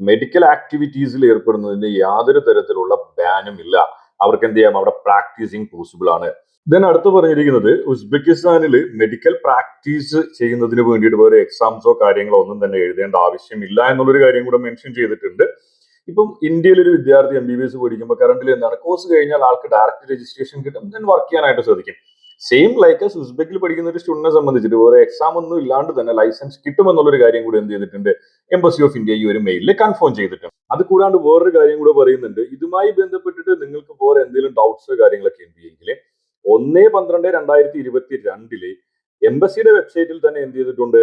മെഡിക്കൽ ആക്ടിവിറ്റീസിൽ ഏർപ്പെടുന്നതിന് യാതൊരു തരത്തിലുള്ള ബാനും ഇല്ല. അവർക്ക് എന്ത് ചെയ്യാം? അവിടെ പ്രാക്ടീസിങ് പോസിബിൾ ആണ്. ദെൻ അടുത്ത് പറഞ്ഞിരിക്കുന്നത് ഉസ്ബെക്കിസ്ഥാനിൽ മെഡിക്കൽ പ്രാക്ടീസ് ചെയ്യുന്നതിന് വേണ്ടിയിട്ട് വേറെ എക്സാംസോ കാര്യങ്ങളോ ഒന്നും തന്നെ എഴുതേണ്ട ആവശ്യമില്ല എന്നുള്ളൊരു കാര്യം കൂടെ മെൻഷൻ ചെയ്തിട്ടുണ്ട്. ഇപ്പം ഇന്ത്യയിൽ ഒരു വിദ്യാർത്ഥി എം ബി ബി എസ് പഠിക്കുമ്പോൾ കറണ്ടിൽ എന്താണ്? കോഴ്സ് കഴിഞ്ഞാൽ ആൾക്ക് ഡയറക്റ്റ് രജിസ്ട്രേഷൻ കിട്ടും. ദെൻ വർക്ക് ചെയ്യാനായിട്ട് സാധിക്കും സെയിം ലൈക്ക് ഉസ്ബെക്കിൽ പഠിക്കുന്ന ഒരു സ്റ്റുഡനെ സംബന്ധിച്ചിട്ട് വേറെ എക്സാം ഒന്നും ഇല്ലാണ്ട് തന്നെ ലൈസൻസ് കിട്ടുമെന്നുള്ളൊരു കാര്യം കൂടി എന്ത് ചെയ്തിട്ടുണ്ട്? എംബസി ഓഫ് ഇന്ത്യ ഈ ഒരു മെയിലിൽ കൺഫേം ചെയ്തിട്ടുണ്ട്. അത് കൂടാണ്ട് വേറൊരു കാര്യം കൂടെ പറയുന്നുണ്ട്. ഇതുമായി ബന്ധപ്പെട്ടിട്ട് നിങ്ങൾക്ക് വേറെ എന്തെങ്കിലും ഡൗട്ട്സ് കാര്യങ്ങളൊക്കെ ഉണ്ടെങ്കിൽ ഒന്ന് പന്ത്രണ്ട് രണ്ടായിരത്തി ഇരുപത്തി രണ്ടിൽ എംബസിയുടെ വെബ്സൈറ്റിൽ തന്നെ എന്ത് ചെയ്തിട്ടുണ്ട്?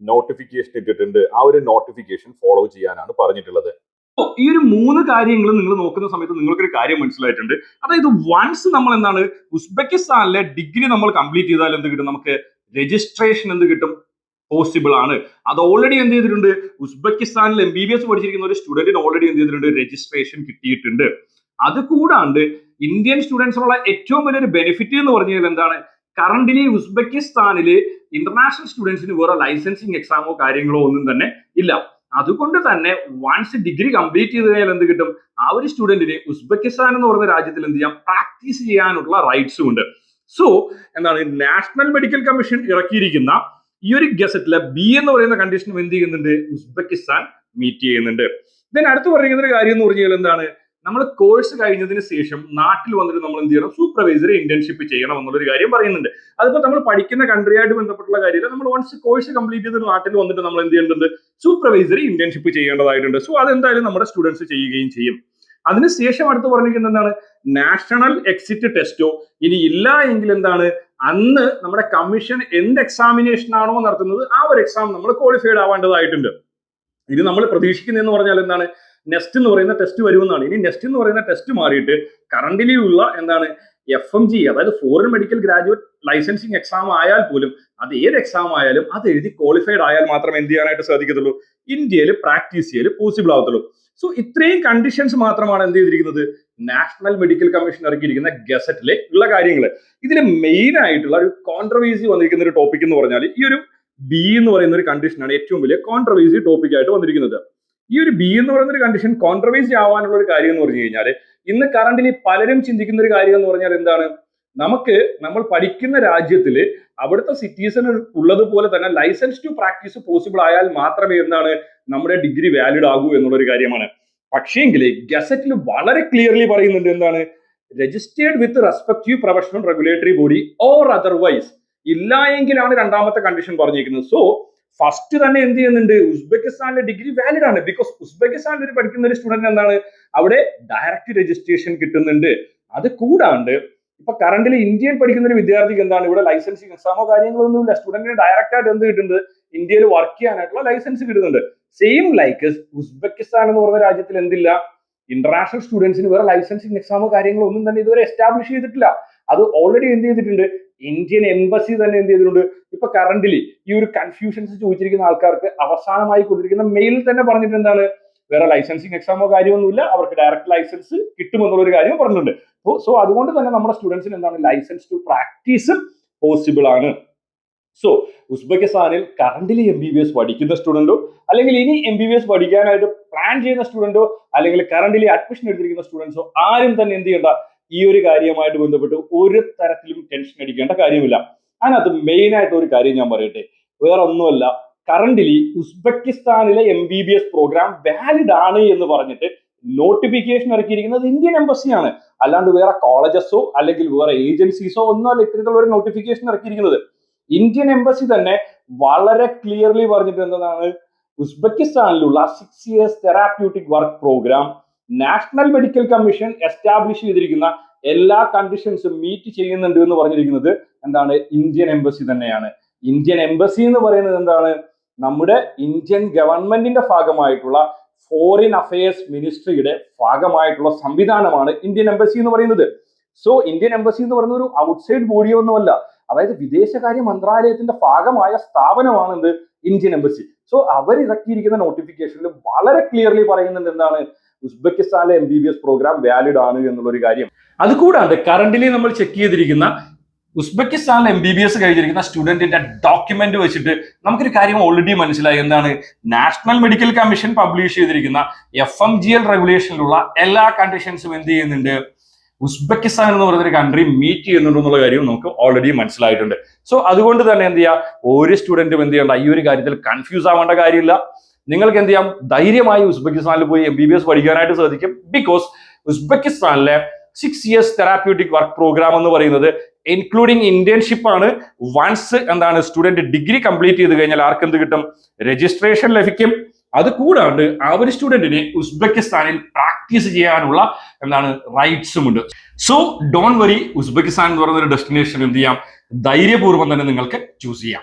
നോട്ടിഫിക്കേഷൻ ഇട്ടിട്ടുണ്ട്. ആ ഒരു നോട്ടിഫിക്കേഷൻ ഫോളോ ചെയ്യാനാണ് പറഞ്ഞിട്ടുള്ളത്. ഈ ഒരു മൂന്ന് കാര്യങ്ങൾ നിങ്ങൾ നോക്കുന്ന സമയത്ത് നിങ്ങൾക്കൊരു കാര്യം മനസ്സിലായിട്ടുണ്ട്. അതായത് വൺസ് നമ്മൾ എന്താണ് ഉസ്ബെക്കിസ്ഥാനിലെ ഡിഗ്രി നമ്മൾ കംപ്ലീറ്റ് ചെയ്താൽ എന്ത് കിട്ടും? നമുക്ക് രജിസ്ട്രേഷൻ എന്ത് കിട്ടും? പോസിബിൾ ആണ്. അത് ഓൾറെഡി എന്ത് ചെയ്തിട്ടുണ്ട്? ഉസ്ബെക്കിസ്ഥാനിൽ എം ബി ബി എസ് പഠിച്ചിരിക്കുന്ന ഒരു സ്റ്റുഡന്റിന് ഓൾറെഡി എന്ത് ചെയ്തിട്ടുണ്ട്? രജിസ്ട്രേഷൻ കിട്ടിയിട്ടുണ്ട്. അത് കൂടാണ്ട് ഇന്ത്യൻ സ്റ്റുഡൻസിനുള്ള ഏറ്റവും വലിയൊരു ബെനിഫിറ്റ് എന്ന് പറഞ്ഞു കഴിഞ്ഞാൽ എന്താണ്? കറന്റ്ലി ഉസ്ബെക്കിസ്ഥാനിൽ ഇന്റർനാഷണൽ സ്റ്റുഡൻസിന് വേറെ ലൈസൻസിങ് എക്സാമോ കാര്യങ്ങളോ ഒന്നും തന്നെ ഇല്ല. അതുകൊണ്ട് തന്നെ വൺസ് ഡിഗ്രി കംപ്ലീറ്റ് ചെയ്ത് കഴിഞ്ഞാൽ എന്ത് കിട്ടും? ആ ഒരു സ്റ്റുഡന്റിന് ഉസ്ബെക്കിസ്ഥാൻ എന്ന് പറയുന്ന രാജ്യത്തിൽ എന്ത് ചെയ്യാം? പ്രാക്ടീസ് ചെയ്യാനുള്ള റൈറ്റ്സും ഉണ്ട്. സോ എന്താണ്? നാഷണൽ മെഡിക്കൽ കമ്മീഷൻ ഇറക്കിയിരിക്കുന്ന ഈ ഒരു ഗസറ്റിലെ ബി എന്ന് പറയുന്ന കണ്ടീഷനും എന്ത് ചെയ്യുന്നുണ്ട്? ഉസ്ബെക്കിസ്ഥാൻ മീറ്റ് ചെയ്യുന്നുണ്ട്. ദെൻ അടുത്ത് പറയുന്ന ഒരു കാര്യം എന്ന് പറഞ്ഞാൽ എന്താണ്? നമ്മൾ കോഴ്സ് കഴിഞ്ഞതിന് ശേഷം നാട്ടിൽ വന്നിട്ട് നമ്മൾ എന്ത് ചെയ്യണം? സൂപ്പർവൈസറി ഇന്റേൺഷിപ്പ് ചെയ്യണം എന്നുള്ളൊരു കാര്യം പറയുന്നുണ്ട്. അതിപ്പോ നമ്മൾ പഠിക്കുന്ന കൺട്രിയായിട്ട് ബന്ധപ്പെട്ടുള്ള കാര്യമില്ല. നമ്മൾ വൺസ് കോഴ്സ് കംപ്ലീറ്റ് ചെയ്ത് നാട്ടിൽ വന്നിട്ട് നമ്മൾ എന്ത് ചെയ്യേണ്ടത് സൂപ്പർവൈസറി ഇന്റേൺഷിപ്പ് ചെയ്യേണ്ടതായിട്ടുണ്ട്. സോ അതെന്തായാലും നമ്മുടെ സ്റ്റുഡൻസ് ചെയ്യുകയും ചെയ്യും. അതിനുശേഷം അടുത്ത് പറഞ്ഞിരിക്കുന്നത് എന്താണ്? നാഷണൽ എക്സിറ്റ് ടെസ്റ്റോ ഇനി ഇല്ല എങ്കിൽ എന്താണ്? അന്ന് നമ്മുടെ കമ്മീഷൻ എന്ത് എക്സാമിനേഷൻ ആണോ നടത്തുന്നത് ആ ഒരു എക്സാം നമ്മൾ ക്വാളിഫൈഡ് ആവേണ്ടതായിട്ടുണ്ട്. ഇത് നമ്മൾ പ്രതീക്ഷിക്കുന്നതെന്ന് പറഞ്ഞാൽ എന്താണ്? നെസ്റ്റ് എന്ന് പറയുന്ന ടെസ്റ്റ് വരുമെന്നാണ് ഇനി നെസ്റ്റ് എന്ന് പറയുന്ന ടെസ്റ്റ് മാറിയിട്ട് കറന്റിലി ഉള്ള എന്താണ് എഫ് എം ജി അതായത് foreign medical graduate licensing exam ആയാൽ പോലും അത് ഏത് എക്സാം ആയാലും അത് എഴുതി ക്വാളിഫൈഡ് ആയാൽ മാത്രമേ എന്ത് ചെയ്യാനായിട്ട് സാധിക്കത്തുള്ളൂ. ഇന്ത്യയിൽ പ്രാക്ടീസ് ചെയ്യൽ പോസിബിൾ ആവത്തുള്ളൂ. സോ ഇത്രയും കണ്ടീഷൻസ് മാത്രമാണ് എന്ത് ചെയ്തിരിക്കുന്നത്? നാഷണൽ മെഡിക്കൽ കമ്മീഷൻ ഇറക്കിയിരിക്കുന്ന ഗസറ്റിലെ ഉള്ള കാര്യങ്ങൾ ഇതിൽ മെയിൻ ആയിട്ടുള്ള ഒരു കോൺട്രവേഴ്സി വന്നിരിക്കുന്ന ഒരു ടോപ്പിക് എന്ന് പറഞ്ഞാൽ ഈ ഒരു ബി എന്ന് പറയുന്ന ഒരു കണ്ടീഷനാണ് ഏറ്റവും വലിയ കോൺട്രവേഴ്സി ടോപ്പിക് ആയിട്ട് വന്നിരിക്കുന്നത്. ഈ ഒരു ബി എന്ന് പറയുന്ന ഒരു കണ്ടീഷൻ കോൺട്രവേഴ്സി ആവാനുള്ള ഒരു കാര്യം എന്ന് പറഞ്ഞു കഴിഞ്ഞാൽ ഇന്ന് കറണ്ടിലി പലരും ചിന്തിക്കുന്ന ഒരു കാര്യം എന്ന് പറഞ്ഞാൽ എന്താണ്? നമുക്ക് നമ്മൾ പഠിക്കുന്ന രാജ്യത്തിൽ അവിടുത്തെ സിറ്റിസൺ ഉള്ളതുപോലെ തന്നെ ലൈസൻസ് ടു പ്രാക്ടീസ് പോസിബിൾ ആയാൽ മാത്രമേ എന്താണ് നമ്മുടെ ഡിഗ്രി വാലിഡ് ആകൂ എന്നുള്ള ഒരു കാര്യമാണ്. പക്ഷേങ്കിൽ ഗസറ്റിൽ വളരെ ക്ലിയർലി പറയുന്നുണ്ട് എന്താണ്? Registered with respective professional regulatory body or otherwise ഇല്ല എങ്കിലാണ് രണ്ടാമത്തെ കണ്ടീഷൻ പറഞ്ഞിരിക്കുന്നത്. സോ ഫസ്റ്റ് തന്നെ എന്ത് ചെയ്യുന്നുണ്ട്? ഉസ്ബെക്കിസ്ഥാനിലെ ഡിഗ്രി വാലിഡ് ആണ്. ബിക്കോസ് ഉസ്ബെക്കിസ്ഥാനിൽ ഒരു പഠിക്കുന്ന ഒരു സ്റ്റുഡന്റ് എന്താണ്? അവിടെ ഡയറക്റ്റ് രജിസ്ട്രേഷൻ കിട്ടുന്നുണ്ട്. അത് കൂടാണ്ട് ഇപ്പൊ കറണ്ടിൽ ഇന്ത്യൻ പഠിക്കുന്ന ഒരു വിദ്യാർത്ഥിക്ക് എന്താണ്? ഇവിടെ ലൈസൻസിങ് എക്സാമോ കാര്യങ്ങളൊന്നും ഇല്ല. സ്റ്റുഡന്റിന് ഡയറക്റ്റ് ആയിട്ട് എന്ത് കിട്ടുന്നുണ്ട്? ഇന്ത്യയിൽ വർക്ക് ചെയ്യാനായിട്ടുള്ള ലൈസൻസ് കിട്ടുന്നുണ്ട്. സെയിം ലൈക്ക് ഉസ്ബെക്കിസ്ഥാൻ എന്ന് പറയുന്ന രാജ്യത്തിൽ എന്തില്ല? ഇന്റർനാഷണൽ സ്റ്റുഡൻസിന് വേറെ ലൈസൻസിങ് എക്സാമോ കാര്യങ്ങളോ ഒന്നും തന്നെ ഇതുവരെ എസ്റ്റാബ്ലിഷ് ചെയ്തിട്ടില്ല. അത് ഓൾറെഡി എന്ത് ചെയ്തിട്ടുണ്ട്? ഇന്ത്യൻ എംബസി തന്നെ എന്ത് ചെയ്തിട്ടുണ്ട്? ഇപ്പൊ കറന്റിലി ഈ ഒരു കൺഫ്യൂഷൻസ് ചോദിച്ചിരിക്കുന്ന ആൾക്കാർക്ക് അവസാനമായി കൊടുത്തിരിക്കുന്ന മെയിലിൽ തന്നെ പറഞ്ഞിട്ട് എന്താണ്? വേറെ ലൈസൻസിങ് എക്സാമോ കാര്യമൊന്നുമില്ല. അവർക്ക് ഡയറക്റ്റ് ലൈസൻസ് കിട്ടുമെന്നുള്ള ഒരു കാര്യം പറഞ്ഞിട്ടുണ്ട്. സോ അതുകൊണ്ട് തന്നെ നമ്മുടെ സ്റ്റുഡൻസിന് എന്താണ്? ലൈസൻസ് ടു പ്രാക്ടീസ് പോസിബിൾ ആണ്. So ഉസ്ബെക്കിസ്ഥാനിൽ currently M B B S പഠിക്കുന്ന സ്റ്റുഡന്റോ അല്ലെങ്കിൽ ഇനി എം ബി ബി എസ് പഠിക്കാനായിട്ട് പ്ലാൻ ചെയ്യുന്ന സ്റ്റുഡന്റോ അല്ലെങ്കിൽ കറന്റിലി അഡ്മിഷൻ എടുത്തിരിക്കുന്ന സ്റ്റുഡൻസോ ആരും തന്നെ എന്ത് ചെയ്യേണ്ട? ഈ ഒരു കാര്യമായിട്ട് ബന്ധപ്പെട്ട് ഒരു തരത്തിലും ടെൻഷൻ അടിക്കേണ്ട കാര്യമില്ല. അതിനകത്ത് മെയിൻ ആയിട്ട് ഒരു കാര്യം ഞാൻ പറയട്ടെ. വേറെ ഒന്നുമല്ല. Currently ഉസ്ബെക്കിസ്ഥാനിലെ M B B S programme valid ആണ് എന്ന് പറഞ്ഞിട്ട് നോട്ടിഫിക്കേഷൻ ഇറക്കിയിരിക്കുന്നത് ഇന്ത്യൻ എംബസിയാണ് അല്ലാണ്ട് വേറെ കോളേജസോ അല്ലെങ്കിൽ വേറെ ഏജൻസീസോ ഒന്നുമല്ല ഇത്തരത്തിലുള്ള ഒരു നോട്ടിഫിക്കേഷൻ ഇറക്കിയിരിക്കുന്നത്. ഇന്ത്യൻ എംബസി തന്നെ വളരെ ക്ലിയർലി പറഞ്ഞിട്ട് എന്താണ്? ഉസ്ബെക്കിസ്ഥാനിലുള്ള six years therapeutic work programme National Medical Commission establish ചെയ്തിരിക്കുന്ന എല്ലാ കണ്ടീഷൻസും മീറ്റ് ചെയ്യുന്നുണ്ട് എന്ന് പറഞ്ഞിരിക്കുന്നത് എന്താണ്? ഇന്ത്യൻ എംബസി തന്നെയാണ്. ഇന്ത്യൻ എംബസി എന്ന് പറയുന്നത് എന്താണ്? നമ്മുടെ ഇന്ത്യൻ ഗവൺമെന്റിന്റെ ഭാഗമായിട്ടുള്ള ഫോറിൻ അഫയേഴ്സ് മിനിസ്ട്രിയുടെ ഭാഗമായിട്ടുള്ള സംവിധാനമാണ് ഇന്ത്യൻ എംബസി എന്ന് പറയുന്നത്. സോ ഇന്ത്യൻ എംബസി എന്ന് പറയുന്നത് ഒരു ഔട്ട്സൈഡ് ബോഡിയോ ഒന്നുമല്ല അതായത് വിദേശകാര്യ മന്ത്രാലയത്തിന്റെ ഭാഗമായ സ്ഥാപനമാണ് എന്ത്? Indian embassy. സോ അവർ ഇറക്കിയിരിക്കുന്ന നോട്ടിഫിക്കേഷനിൽ വളരെ ക്ലിയർലി പറയുന്നുണ്ട് എന്താണ്? ഉസ്ബെക്കിസ്ഥാനിലെ M B B S programme valid ആണ് എന്നുള്ള ഒരു കാര്യം. അതുകൂടാണ്ട് കറന്റിലി നമ്മൾ ചെക്ക് ചെയ്തിരിക്കുന്ന ഉസ്ബെക്കിസ്ഥാനിൽ എം ബി ബി എസ് കഴിഞ്ഞിരിക്കുന്ന സ്റ്റുഡന്റിന്റെ ഡോക്യുമെന്റ് വെച്ചിട്ട് നമുക്കൊരു കാര്യം ഓൾറെഡി മനസ്സിലായി. എന്താണ്? നാഷണൽ മെഡിക്കൽ കമ്മീഷൻ പബ്ലിഷ് ചെയ്തിരിക്കുന്ന എഫ് എം ജി എൽ റെഗുലേഷനിലുള്ള എല്ലാ കണ്ടീഷൻസും എന്ത് ചെയ്യുന്നുണ്ട്? ഉസ്ബെക്കിസ്ഥാൻ എന്ന് പറയുന്ന ഒരു കൺട്രി മീറ്റ് ചെയ്യുന്നുണ്ടെന്നുള്ള കാര്യം നമുക്ക് ഓൾറെഡി മനസ്സിലായിട്ടുണ്ട്. സോ അതുകൊണ്ട് തന്നെ എന്ത് ചെയ്യുക? ഒരു സ്റ്റുഡന്റും എന്ത് ചെയ്യേണ്ട? ഈ ഒരു കാര്യത്തിൽ കൺഫ്യൂസ് ആവേണ്ട കാര്യമില്ല. നിങ്ങൾക്ക് എന്ത് ചെയ്യാം ധൈര്യമായി ഉസ്ബെക്കിസ്ഥാനിൽ പോയി എം ബി ബി എസ് പഠിക്കാനായിട്ട് സാധിക്കും. Because ഉസ്ബെക്കിസ്ഥാനിലെ six years therapeutic work programme എന്ന് പറയുന്നത് ഇൻക്ലൂഡിങ് ഇന്റേൺഷിപ്പ് ആണ്. വൺസ് എന്താണ് സ്റ്റുഡന്റ് ഡിഗ്രി കംപ്ലീറ്റ് ചെയ്ത് കഴിഞ്ഞാൽ ആർക്ക് എന്ത് കിട്ടും? രജിസ്ട്രേഷൻ ലഭിക്കും. അത് കൂടാണ്ട് ആ ഒരു സ്റ്റുഡന്റിന് ഉസ്ബെക്കിസ്ഥാനിൽ പ്രാക്ടീസ് ചെയ്യാനുള്ള എന്താണ് റൈറ്റ്സും ഉണ്ട്. സോ ഡോൺ വരി ഉസ്ബെക്കിസ്ഥാൻ എന്ന് പറയുന്ന ഒരു ഡെസ്റ്റിനേഷൻ എന്ത് ചെയ്യാം ധൈര്യപൂർവം തന്നെ നിങ്ങൾക്ക് ചൂസ് ചെയ്യാം.